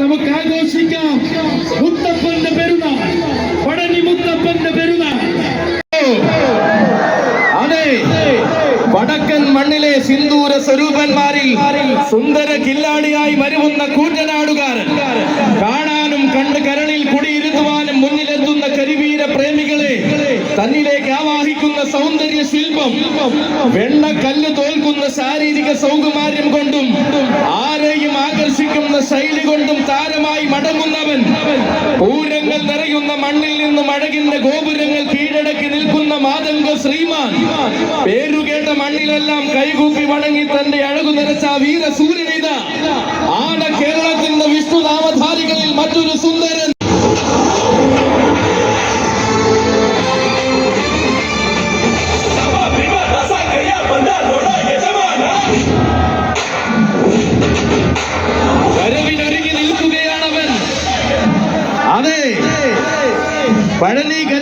നമുക്ക് ആഘോഷിക്കാം മുത്തപ്പന്റെ പെരുന്നാൾ. പടനി മുത്തപ്പന്റെ പെരുന്നാൾ. അതെ. വടക്കൻ മണ്ണിലെ സിന്ദൂര സ്വരൂപന്മാരിൽ സുന്ദര കില്ലാടിയായി വരുന്ന കൂറ്റനാടുകാരൻ. കാണാനും കണ്ട് കരളിൽ കുടിയിരുത്തുവാനും മുന്നിലെത്തുന്ന കരിവീര പ്രേമികളെ തന്നിലേക്ക് ആവാഹിക്കുന്ന സൗന്ദര്യ ശില്പം വെണ്ണ കല്ല് തോൽക്കുന്ന ശാരീരിക സൗകുമാര്യം കൊണ്ടും ആരെയും ആകർഷിക്കുന്ന ശൈലി കൊണ്ടും താരമായി മടങ്ങുന്നവൻ പൂരങ്ങൾ നിറയുന്ന മണ്ണിൽ നിന്ന് മഴകിന്റെ ഗോപുരങ്ങൾ കീഴടക്കി നിൽക്കുന്ന മാതംഗ ശ്രീമാൻ പേരുകേട്ട മണ്ണിലെല്ലാം കൈകൂപ്പി വണങ്ങി തന്റെ അഴകു നിറച്ച വീര സൂര്യനിത ആന കേരളത്തിന്റെ വിഷ്ണുനാമധാരികളിൽ മറ്റൊരു സുന്ദരൻ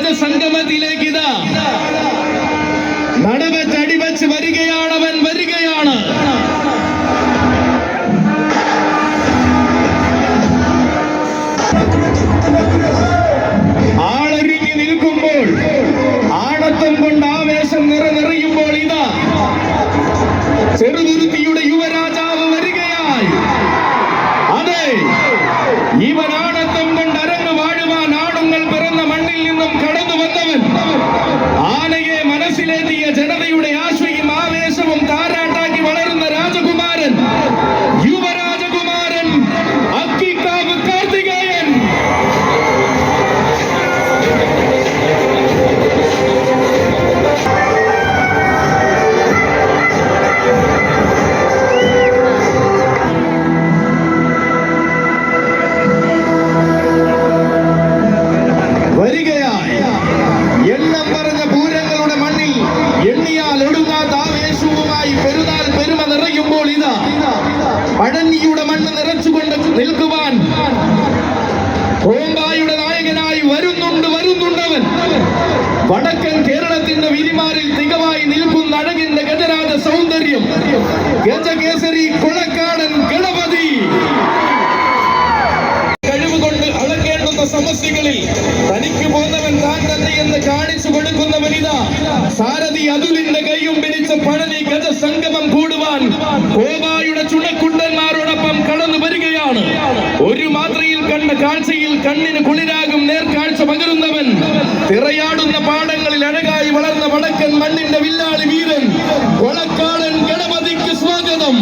പഴനി ഗജസംഗമത്തിലേക്ക് വടക്കൻ കേരളത്തിന്റെ വിരിമാരിൽ തികവായി നിൽക്കുന്ന അഴകിന്റെ ഗജരാജ സൗന്ദര്യം. ഗജകേസരി കുളക്കാടൻ ഗണപതി. കഴിവുകൊണ്ട് അളക്കേണ്ടുന്ന സമസ്യകളിൽ തനിക്ക് പോന്നവൻ താൻ തന്നെ എന്ന് കാണിച്ചു കൊടുക്കുന്നവനിതാ സാരഥി അതുലിന്റെ കൈയും പിടിച്ച് പഴനി ഗജ സംഗമം കൂടുവാൻ കോബായുടെ ചുണക്കുണ്ടന്മാരോടൊപ്പം കടന്നു വരികയാണ്. ഒരു മാത്രയിൽ കണ്ട കാഴ്ചയിൽ കണ്ണിന് കുളിരാകും നേർക്കാഴ്ച പകരുന്നവൻ. തിറയാടുന്ന പാടങ്ങളിൽ അഴകായി വളർന്ന വടക്കൻ മണ്ണിന്റെ വില്ലാളി വീരൻ. കൊളക്കാടൻ ഗണപതിക്ക് സ്വാഗതം.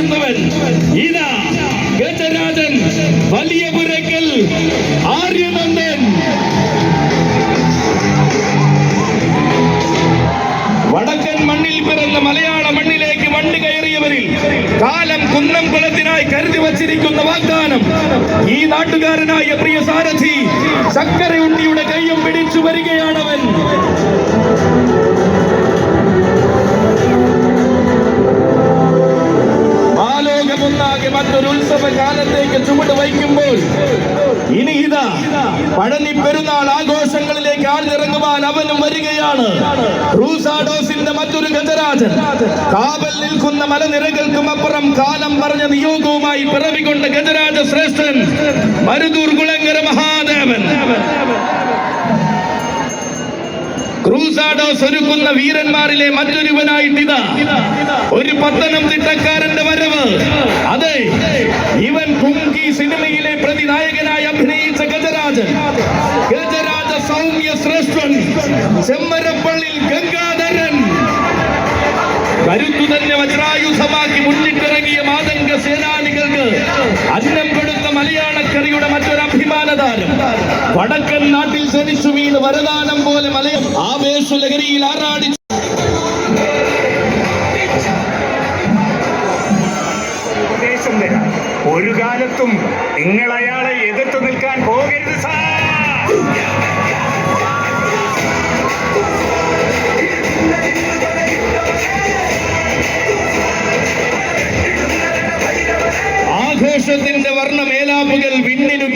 വാഴുന്നവൻ ഇതാ ഗജരാജൻ വലിയ പുരക്കൽ ആര്യനന്ദൻ. വടക്കൻ മണ്ണിൽ പിറന്ന മലയാള മണ്ണിലേക്ക് വണ്ടി കയറിയവരിൽ കാലം കുന്നം കുളത്തിനായി കരുതി വച്ചിരിക്കുന്ന വാഗ്ദാനം. ഈ നാട്ടുകാരനായ പ്രിയ സാരഥി ചക്കരയുണ്ടിയുടെ കൈയും പിടിച്ചു വരികയാണവൻ. ഒന്നാകെ മറ്റൊരു ഉത്സവ കാലത്തേക്ക് ചുവട് വയ്ക്കുമ്പോൾ ഇനി ഇതാ പഴനി പെരുന്നാൾ ആഘോഷങ്ങളിലേക്ക് ആഴ്ന്നിറങ്ങുവാൻ അവനും വരികയാണ്. റൂസാഡോസിന്റെ മറ്റൊരു ഗജരാജൻ. കാവൽ നിൽക്കുന്ന മലനിരകൾക്കും അപ്പുറം കാലം പറഞ്ഞ നിയോഗവുമായി പിറവികൊണ്ട ഗജരാജ ശ്രേഷ്ഠൻ മരുതൂർ കുളങ്കര മഹാദേവൻ. ക്രൂസാഡോസ് ഒരുക്കുന്ന വീരന്മാരിലെ മറ്റൊരുവനായിട്ടിതാ. ഒരു പത്തനംതിട്ടക്കാരന്റെ വരവ്. അതെ ഇവൻ കുങ്കി സിനിമയിലെ പ്രതിനായകനായി അഭിനയിച്ച ഗജരാജൻ. ഗജരാജ സൗമ്യ ശ്രേഷ്ഠൻ. ചെമ്മരപ്പള്ളിൽ ഗംഗാധരൻ. കരുത്തു തന്നെ വജ്രായുധമാക്കി മുന്നിട്ടിറങ്ങിയ വടക്കൻ നാട്ടിൽ ജനിച്ചു വീണ് വരദാനം പോലെ മലയം ആവേശലഹരിയിൽ ആറാടി ഉപദേശം തരാം. ഒരു കാലത്തും നിങ്ങൾ അയാളെ എതിർത്ത് നിൽക്കാൻ പോകരുത് സാർ. ആഘോഷത്തിന്റെ വർണ മേലാപ്പുകൾ വിണ്ണിനു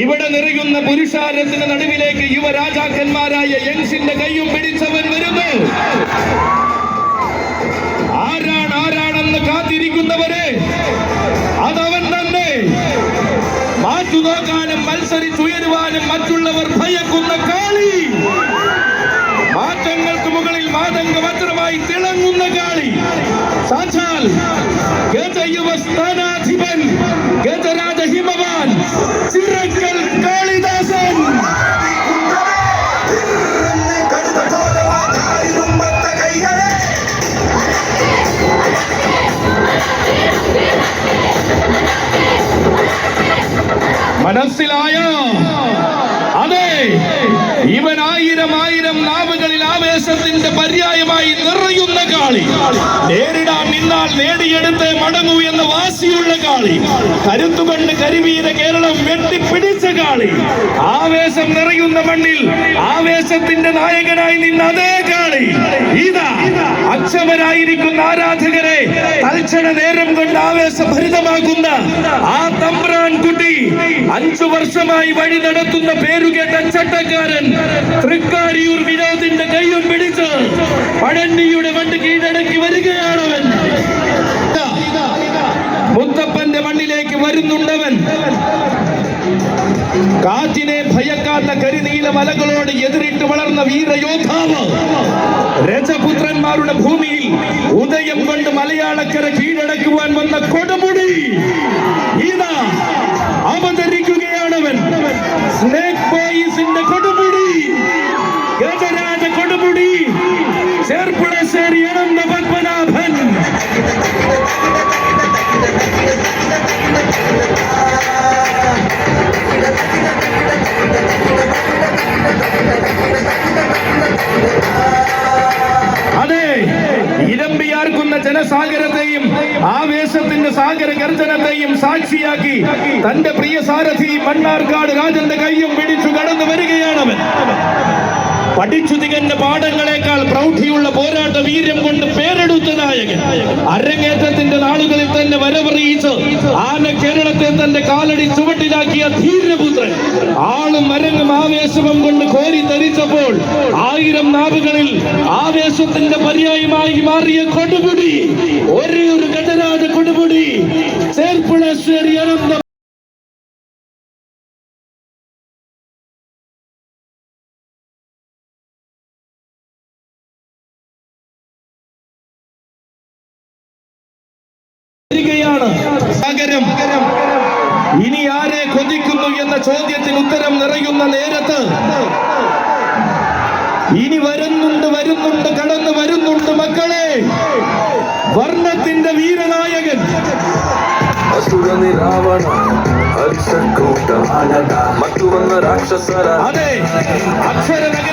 ഇവിടെ നിറയുന്ന പുരുഷാരത്തിന് നടുവിലേക്ക് യുവരാജാക്കന്മാരായ യങ്സിന്റെ കൈയും പിടിച്ചവൻ വരുന്നു. ആരാണ് ആരാണെന്ന് കാത്തിരിക്കുന്നവരെ? അതവൻ തന്നെ. മാറ്റു നോക്കാനും മത്സരിച്ചുയരുവാനും മറ്റുള്ളവർ ഭയക്കുന്ന കാളി. മാറ്റങ്ങൾക്ക് മുകളിൽ മാതംഗ വജ്രമായി തിളങ്ങുന്ന കാളി. സാക്ഷാൽ ഗജയുവ സ്ഥാനാധിപൻ ഗജരാജ മനസ്സിലായോ? അതെ ഇവൻ ആയിരം ആയിരം നാവുകളിൽ ആവേശത്തിന്റെ പര്യായമായി നിറയുന്ന കാളി. നേരിടാൻ നിന്നാൽ നേടിയെടുത്ത് മടങ്ങൂ എന്ന വാശിയുള്ള കാളി. കരുത്തുകൊണ്ട് കരിവീര കേരളം വെട്ടിപ്പിടിച്ച കാളി. ആവേശം നിറയുന്ന മണ്ണിൽ ആവേശത്തിന്റെ നായകനായി നിന്ന അതേ കാളി. ഇതാ. അക്ഷമരായിരിക്കുന്ന ആരാധകരെ തൽക്ഷണ നേരം കൊണ്ട് ആവേശഭരിതമാക്കുന്ന ആ തമ്പ്രാൻ കുട്ടി അഞ്ചു വർഷമായി വഴി നടത്തുന്ന പേരുകേട്ട ചട്ടക്കാരൻ തൃക്കാരിയൂർ വിനോദിന്റെ കൈയും പിടിച്ച് പഴന്നിയുടെ വണ്ട് കീഴടക്കി വരികയാണവൻ. മുത്തപ്പന്റെ മണ്ണിലേക്ക് വരുന്നുണ്ടവൻ. കാറ്റിനെ ഭയക്കാത്ത കരിനീല മലകളോട് എതിരിട്ട് വളർന്ന വീരയോദ്ധാവ്. രജപുത്രന്മാരുടെ ഭൂമിയിൽ ഉദയം കൊണ്ട് മലയാളക്കര കീഴടക്കുവാൻ വന്ന കൊടുമുടി. ഇതാ അവതരിക്കുകയാണവൻ. സ്നേക് ബോയ്സിന്റെ കൊടുമുടി. ജനസാഗരത്തെയും ആവേശത്തിന്റെ സാഗര ഗർജനത്തെയും സാക്ഷിയാക്കി തന്റെ പ്രിയ സാരഥി മണ്ണാർക്കാട് രാജന്റെ കൈയും പിടിച്ചു കടന്നു വരികയാണവൻ. പഠിച്ചു തികഞ്ഞ പാഠങ്ങളെക്കാൾ പ്രൗഢിയുള്ള പോരാട്ട വീര്യം കൊണ്ട് പേരെടുത്ത നായകൻ. അരങ്ങേറ്റത്തിന്റെ നാളുകളിൽ തന്നെ വരവറിയിച്ച് ആന കേരളത്തെ തന്റെ കാലടി ചുവട്ടിലാക്കിയ ധീരപുത്രൻ. ആളും മരങ്ങും ആവേശവും കൊണ്ട് കോരി ധരിച്ചപ്പോൾ ആയിരം നാവുകളിൽ ആവേശത്തിന്റെ പര്യായമായി മാറിയ കൊടുപുടി ഒരേ ഒരു ഗജരാജ കൊടുപുടി ചേർപ്പുളശ്ശേരി അനന്ത വരികയാണ്. പകരം ഇനി ആരെ കൊതിക്കുന്നു എന്ന ചോദ്യത്തിന് ഉത്തരം നിറയുന്ന നേരത്ത് ഇനി വരുന്നുണ്ട് വരുന്നുണ്ട് കടന്നു വരുന്നുണ്ട് മക്കളെ. വർണത്തിന്റെ വീരനായകൻ. അതെ അക്ഷരനഗ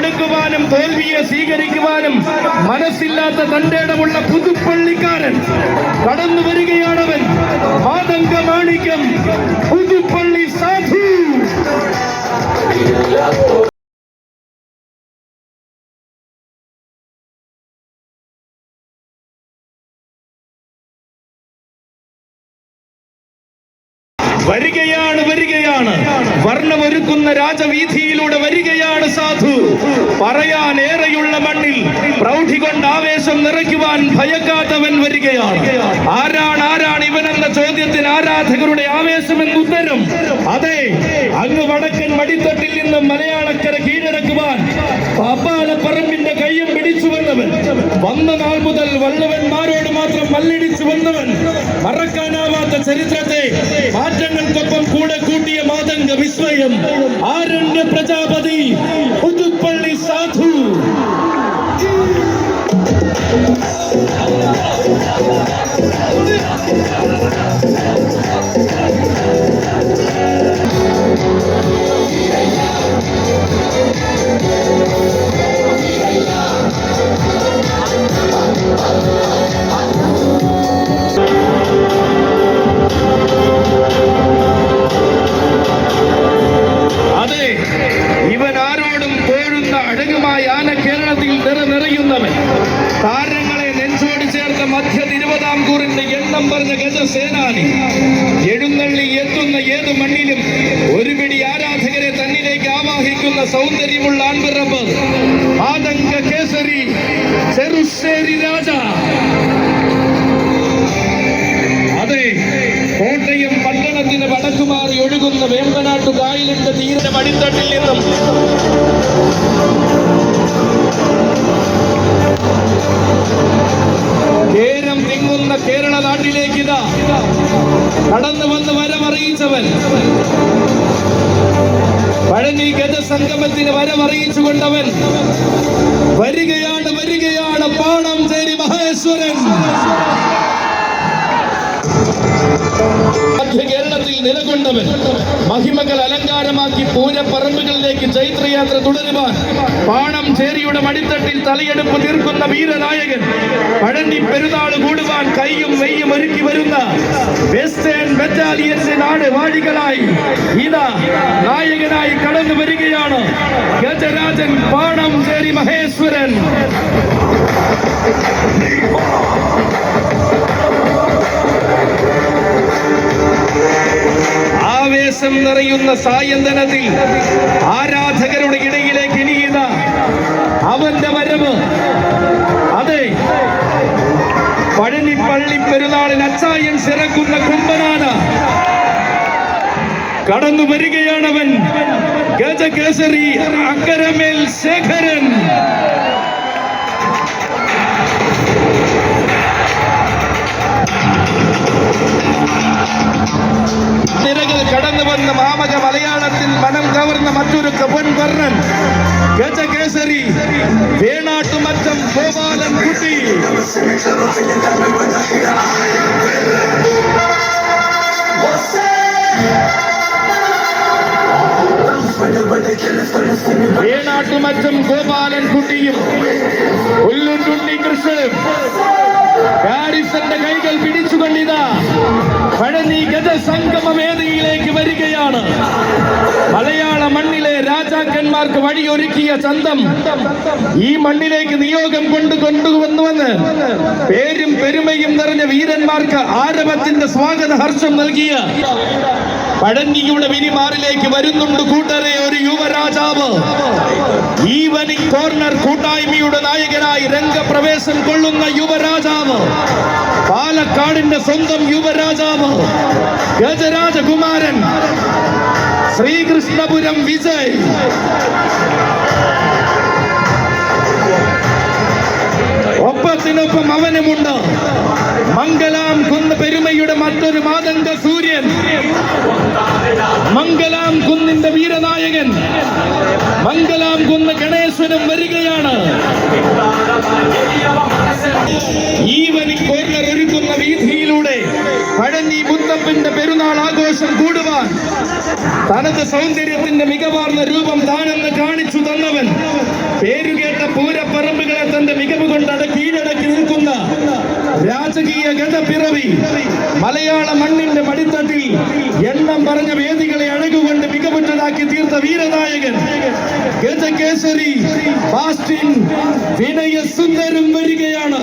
തോറ്റു കൊടുക്കുവാനും തോൽവിയെ സ്വീകരിക്കുവാനും മനസ്സില്ലാത്ത തന്റെ പുതുപ്പള്ളിക്കാരൻ കടന്നു വരികയാണവൻ. മാതങ്ക മാണിക്യം പുതുപ്പള്ളി സാധു. രാജവീഥിയിലൂടെ വരികയാണ് സാധു. പറയാൻ ഏറെയുള്ള മണ്ണിൽ പ്രൗഢി കൊണ്ട് ആവേശം നിറയ്ക്കുവാൻ ഭയക്കാത്തവൻ വരികയാണ്. ആരാണ് ആരാണ് ഇവനെന്ന ചോദ്യത്തിന് ആരാധകരുടെ ആവേശമെന്ന് ഉത്തരം? അതെ അങ്ങ് വടക്കൻ മടിത്തട്ടിൽ നിന്നും മലയാളക്കര കീഴടക്കുവാൻ പാപ്പാലപ്പറമ്പിന്റെ വന്ന നാൾ മുതൽ വല്ലവന്മാരോട് മാത്രം മല്ലടിച്ചു വന്നവൻ മറക്കാനാവാത്ത ചരിത്രത്തെ മാറ്റങ്ങൾക്കൊപ്പം കൂടെ കൂട്ടിയ മാതംഗ വിസ്മയം ആരണ്യ പ്രജാപതി പുതുപ്പള്ളി സാധു. എണ്ണം സേനാനി. എഴുന്നള്ളി എത്തുന്ന ഏതു മണ്ണിലും ഒരു പിടി ആരാധകരെ തന്നിലേക്ക് ആവാഹിക്കുന്ന സൗന്ദര്യമുള്ള ആൺപിറപ്പ്. ആതങ്ക കേസരി ചെറുശ്ശേരി രാജ. അതെ കോട്ടയം പട്ടണത്തിന് വടക്കുമാറി ഒഴുകുന്ന വേമ്പനാട്ടു കായലിന്റെ തീരന്റെ അടിത്തട്ടിൽ നിന്നും. കേരം തിങ്ങുന്ന കേരള നാട്ടിലേക്ക് ഇതാ കടന്നു വന്ന് വരമറിയിച്ചവൻ. പഴനി ഗജസംഗമത്തിന് വരമറിയിച്ചുകൊണ്ടവൻ. വരികയാണ് വരികയാണ്. കേരളത്തിൽ നിലകൊണ്ടവൻ മഹിമകൾ അലങ്കാരമാക്കി പൂരപ്പറമ്പുകളിലേക്ക് ചൈത്രയാത്ര തുടരുവാൻ പാണം ചേരിയുടെ മടിത്തട്ടിൽ തലയെടുപ്പ് തീർക്കുന്ന വീരനായകൻ പഴണ്ടി പെരുന്നാൾ കൂടുവാൻ കൈയും മെയ്യും ഒരുക്കി വരുന്ന വെസ്റ്റേൺ ബറ്റാലിയന്റെ നാട് വാഴികളായി ഇതാ നായകനായി കടന്നു വരികയാണ് ഗജരാജൻ പാണം ചേരി മഹേശ്വരൻ. ആവേശം നിറയുന്ന സായന്തനത്തിൽ ആരാധകരുടെ ഇടയിലേക്ക് ഇനിയുന്ന അവന്റെ വരവ്. അതെ. പഴനി പള്ളി പെരുന്നാളിൽ അച്ചായൻ സിറക്കുന്ന കുമ്പനാണ്. കടന്നു വരികയാണവൻ ഗജകേസരി അക്കരമേൽ ശേഖരൻ. വരികയാണ് മലയാള മണ്ണിലെ രാജാക്കന്മാർക്ക് വഴിയൊരുക്കിയ ചന്തം. ഈ മണ്ണിലേക്ക് നിയോഗം കൊണ്ട് കൊണ്ടുവന്നുവെന്ന് പേരും പെരുമയും നിറഞ്ഞ വീരന്മാർക്ക് ആരവത്തിന്റെ സ്വാഗത ഹർഷം നൽകിയ പഴഞ്ഞിയുടെ വിരിമാറിലേക്ക് വരുന്നുണ്ട് കൂട്ടരെ ഒരു യുവരാജാവ്. ഈവനിങ് കോർണർ കൂട്ടായ്മയുടെ നായകനായി രംഗപ്രവേശം കൊള്ളുന്ന യുവരാജാവ്. പാലക്കാടിന്റെ സ്വന്തം യുവരാജാവ് ഗജരാജകുമാരൻ ശ്രീകൃഷ്ണപുരം വിജയ്. ഒപ്പത്തിനൊപ്പം അവനുമുണ്ട് മംഗലാം കുന്ന് പെരുമയുടെ മറ്റൊരു മാതംഗ സൂര്യൻ. മംഗലാം കുന്നിന്റെ വീരനായകൻ മംഗലാം കുന്ന് ഗണേശ്വരം വരികയാണ്. ഈവനിംഗ് മുത്തപ്പന്റെ പെരുന്നാൾ ആഘോഷം കൂടുവാൻ. തനത് സൗന്ദര്യത്തിന്റെ മികവാർന്ന രൂപം താനെന്ന് കാണിച്ചു തന്നവൻ. പേരുകേട്ട പൂരപ്പറമ്പുകളെ തന്റെ മികവ് കൊണ്ട് അത് കീഴടക്കി നിൽക്കുന്ന രാജകീയ ഗതപിറവി മലയാള മണ്ണിന്റെ മടിത്തട്ടിൽ എണ്ണം പറഞ്ഞ വേദികളെ അഴകുകൊണ്ട് മികവുറ്റതാക്കി തീർത്ത വീരനായകൻ. ഫാസ്റ്റിൻ വിനയ സുന്ദരം വരികയാണ്.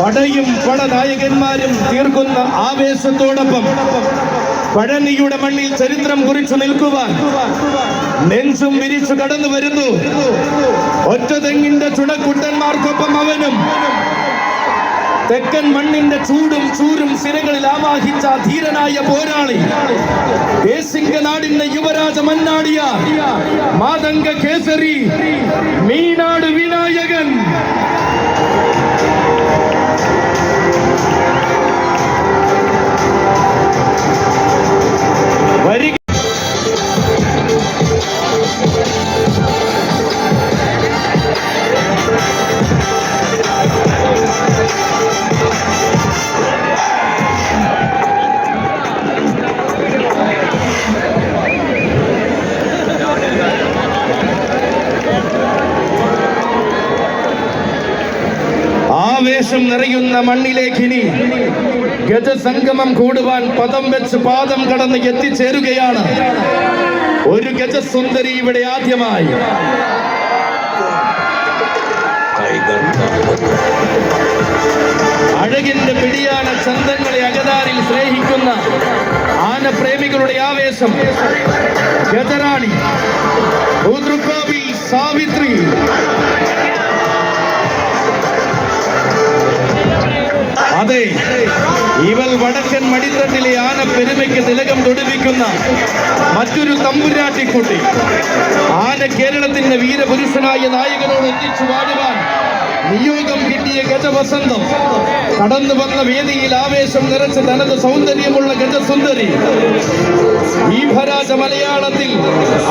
പടയും പടനായകന്മാരും തീർക്കുന്ന ആവേശത്തോടൊപ്പം പഴനിയുടെ മണ്ണിൽ ചരിത്രം കുറിച്ചു നിൽക്കുവാൻ നെഞ്ചും വിരിച്ചു കടന്നു വരുന്നു. ഒറ്റ തെങ്ങിന്റെ ചുടക്കുട്ടന്മാർക്കൊപ്പം അവനും തെക്കൻ മണ്ണിന്റെ ചൂടും ചൂരും സിരകളിൽ ആവാഹിച്ച ധീരനായ പോരാളി ദേശിക നാടിന്റെ യുവരാജ മന്നാടിയ മാതംഗ കേസരി മീനാട് വിനായകൻ ആവേശം നിറയുന്ന മണ്ണിലേക്ക് ഗജസംഗമം കൂടുവാൻ പദം വെച്ച് പാദം കടന്ന് എത്തിച്ചേരുകയാണ്. ഒരു ഗജസുന്ദരി ഇവിടെ ആദ്യമായി. അഴകിന്റെ പിടിയാന ചന്തങ്ങളെ അകതാരിൽ സ്നേഹിക്കുന്ന ആനപ്രേമികളുടെ ആവേശം. ഗജറാണി സാവിത്രി അതെ. ഇവൾ വടക്കൻ മടിത്തട്ടിലെ ആന പെരുമയ്ക്ക് തിലകം തൊടുപ്പിക്കുന്ന മറ്റൊരു തമ്പുരാട്ടിക്കുട്ടി ആന കേരളത്തിന്റെ വീരപുരുഷനായ നായകനോട് ഒന്നിച്ചു വാഴുവാൻ നിയോഗം കിട്ടിയ ഗജവസന്തം. കടന്നു വന്ന വേദിയിൽ ആവേശം നിറച്ച് തനത് സൗന്ദര്യമുള്ള ഗജസുന്ദരി. ഈ ഭരാജ മലയാളത്തിൽ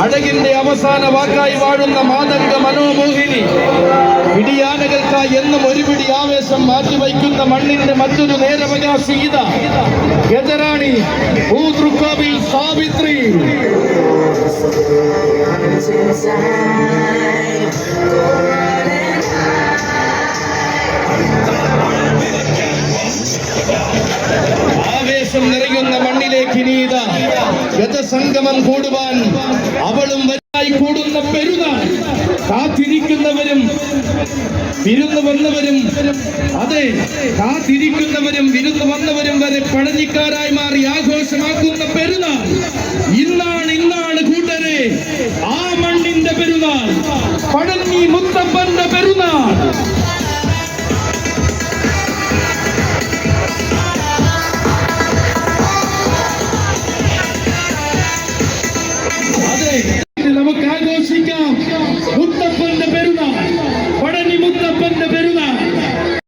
അഴകിന്റെ അവസാന വാക്കായി വാഴുന്ന മാതംഗ മനോമോഹിനി. പിടിയാനകൾക്കായി എന്നും ഒരുപിടി ആവേശം മാറ്റിവയ്ക്കുന്ന മണ്ണിന്റെ മറ്റൊരു നേരവകാശി ഇത. ഗജറാണി ഭൂതൃക്കോവിൽ സാവിത്രി. ആവേശം നിറയുന്ന മണ്ണിലേക്ക് നീത ഗതസംഗമം കൂടുവാൻ അവളും വരായി കൂടുന്ന പെരുന്നാൾ. കാത്തിരിക്കുന്നവരും വിരുന്ന് വന്നവരും അതെ കാത്തിരിക്കുന്നവരും വിരുന്ന് വന്നവരും വരെ പഴഞ്ഞിക്കാരായി മാറി ആഘോഷമാക്കുന്ന പെരുന്നാൾ. ഇന്നാണ് ഇന്നാണ് കൂട്ടരെ ആ മണ്ണിന്റെ പെരുന്നാൾ. പഴഞ്ഞി മുത്തപ്പന്റെ പെരുന്നാൾ.